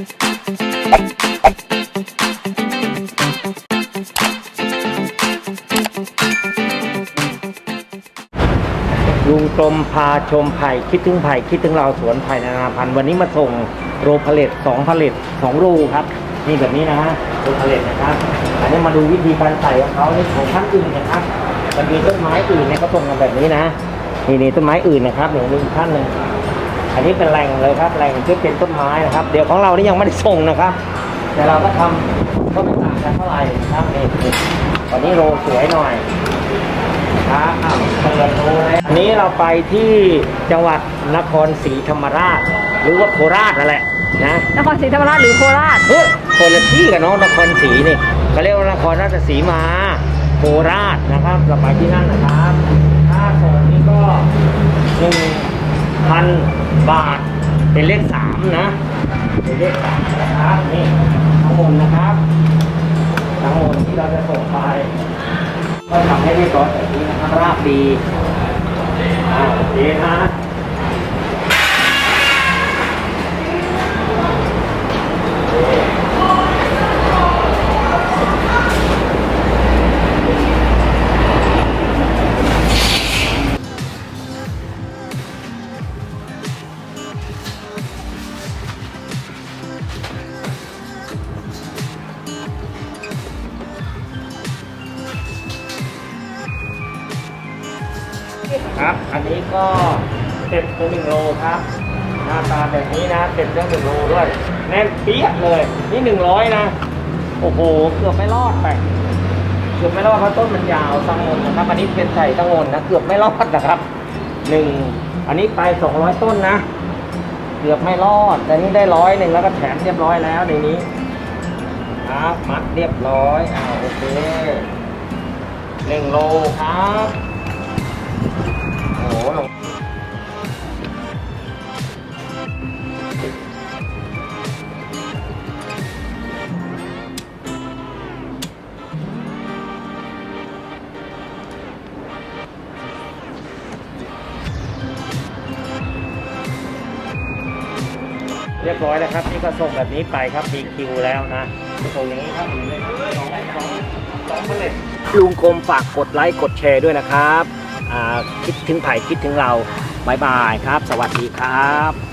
ลุงกลมพาชมไผ่คิดถึงไผ่คิดถึงเราสวนไผ่นานาพันธุ์วันนี้มาส่งโรผลิตสองผลิตสองรูครับ นี่แบบนี้นะฮะโรผลิตนะครับอันนี้มาดูวิธีการใส่ของเขานี่ของท่านอื่นนะครับมันมีต้นไม้อื่นเนี่ยเขาส่งมาแบบนี้นะนี่นี่ต้นไม้อื่นนะครับหนึ่งท่านหนึ่ง อันนี้เป็นแหล่งเลยครับแหล่งที่เป็นต้นไม้นะครับ เดี๋ยวของเรานี่ยังไม่ได้ส่งนะครับแต่เราก็ทำก็ไม่ต่างกันเท่าไหร่นะครับนี่นี่วันนี้โรสวยหน่อยครับอ้าวเปิดดูเลยอันนี้เราไปที่จังหวัดนครศรีธรรมราช หรือว่าโคราชนั่นแหละนะนครศรีธรรมราชหรือโคราชเฮ้ยคนละที่กันเนาะนครศรีนี่เขาเรียกว่านครราชสีมาโคราชนะครับเราไปที่นั่นนะครับค่าส่งนี่ก็หนึ่ง พันบาท เป็นเลขสามนะ เป็นเลขสามนะครับนี่ทั้งหมดนะครับทั้งหมดที่เราจะส่งไปก็ทำให้เรียบร้อยแบบนี้นะครับราบดีอ่าโอเคนะ ครับ อันนี้ก็เต็มตัวหนึ่งโลครับ หน้าตาแบบนี้นะเต็มเรื่อหนึ่งโลด้วย แน่นเปี้ยเลย นี่หนึ่งร้อยนะ โอ้โห เกือบไม่รอดไป เกือบไม่รอดเพราะต้นมันยาวสังมนนะครับ อันนี้เป็นใส่สังมนนะ เกือบไม่รอดนะครับ หนึ่ง อันนี้ไปสองร้อยต้นนะ เกือบไม่รอด แต่นี้ได้ร้อยหนึ่งแล้วก็แถมเรียบร้อยแล้วในนี้ครับมัดเรียบร้อยอ่าโอเคหนึ่งโลครับ เรียบร้อยแล้วครับ นี่ก็ส่งแบบนี้ไปครับมีคิวแล้วนะส่งอย่างนี้ครับลยสองสองสองเมล็ดลุงคมฝากกดไลค์กดแชร์ด้วยนะครับคิดถึงไผ่คิดถึงเราบายบายครับ สวัสดีครับ